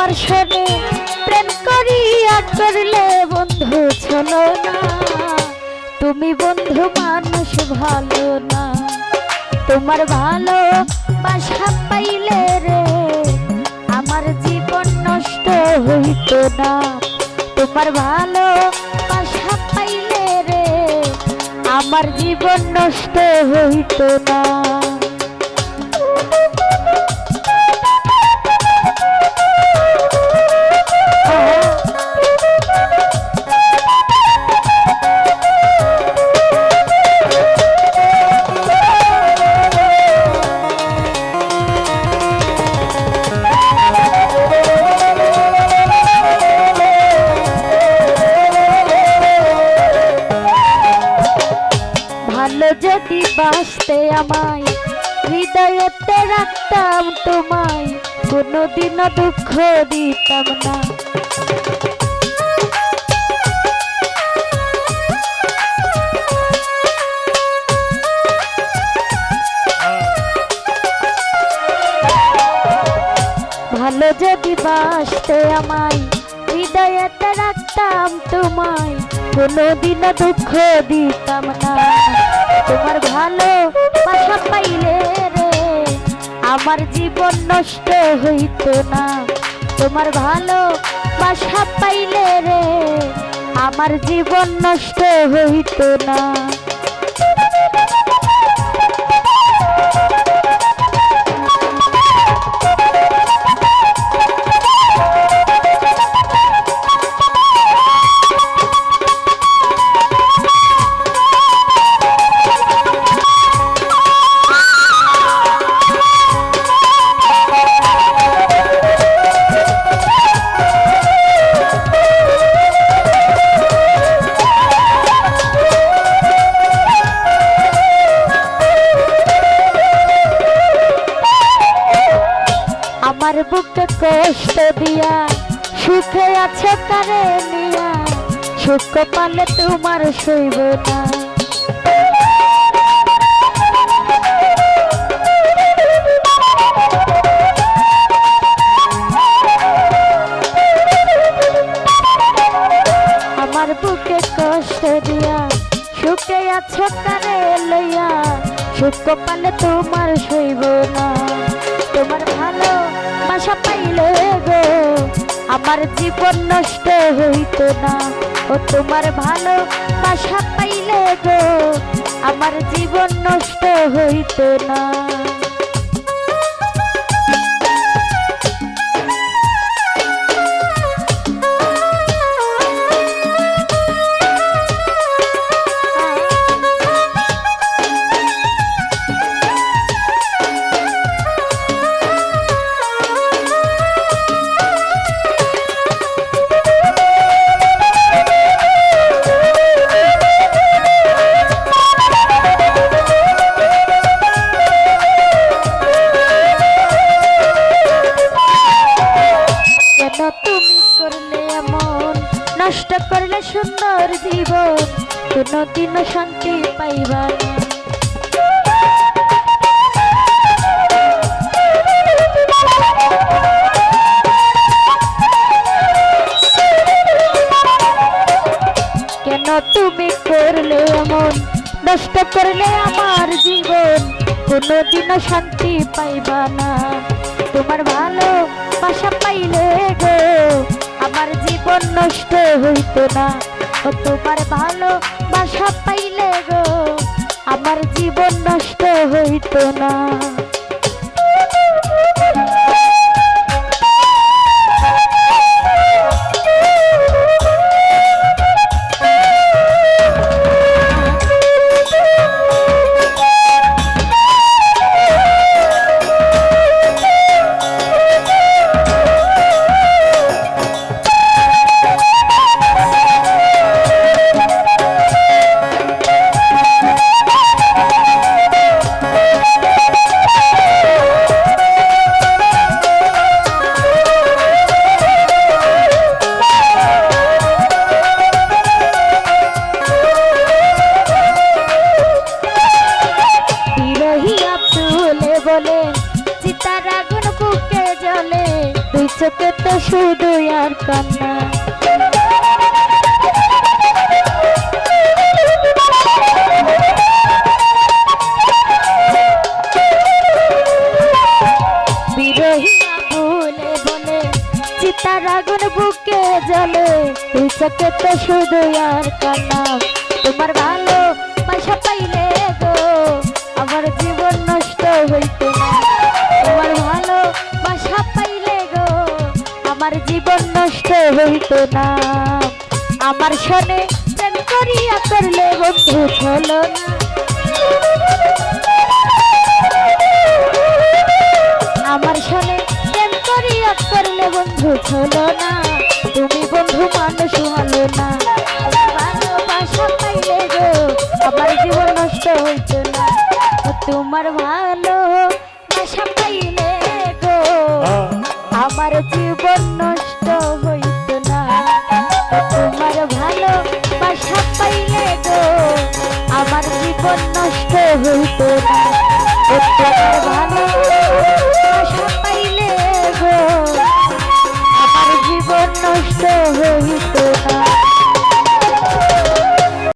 আমার শোনে প্রেম করিয়া করলে বন্ধু চলো না। তুমি বন্ধু মানুষ ভালো না। তোমার ভালো বাসা পাইলে রে, আমার জীবন নষ্ট হইতো না। তোমার ভালো বাসা পাইলে রে, আমার জীবন নষ্ট হইতো না। বাসতে আমায়, হৃদয়েতে রাখতাম তোমায়, কোনোদিনও দুঃখ দিতাম না। ভালো যদি বাসতে আমায়, হৃদয়েতে রাখতাম তোমায়, কোনোদিনও দুঃখ দিতাম না। তোমার আমার জীবন নষ্ট হইত না। তোমার ভালো বাসা পাইলে রে, আমার জীবন নষ্ট হইত না। আমার বুকে কষ্ট দিয়া, সুখে আছে কারে নিয়া সুখ পালে তোমার সইব না। আমার বুকে কষ্ট দিয়া, সুখে আছে কারে লইয়া? সুখ পালে তোমার সইব না। আমার জীবন নষ্ট হইত না। ও তোমার ভালো বাসা পাইলে গো, আমার জীবন নষ্ট হইত না। করলে সুন্দর জীবন কোনদিন শান্তি পাইবা কেন তুমি করলে এমন? নষ্ট করলে আমার জীবন, কোনোদিনও শান্তি পাইবা না। জীবন নষ্ট হইত না। ও তোমার ভালো বাসা পাইলে গো, আমার জীবন নষ্ট হইত না। চোখে তো শুধু আর কান্না। চিতার আগুন বুকে জ্বলে তুই চোখে তো শুধু আর কান্না। তোমার ভালো হইতো না। আমার শোনে প্রেম করিয়া করলে বন্ধু চলো না। আমার সাথে প্রেম করিয়া করলে বন্ধু হলো না। তুমি বন্ধু মানুষ হলো না। ভালোবাসা পাইলে গো, আমার জীবন নষ্ট হইতো না। তোমার ভালো Thank you.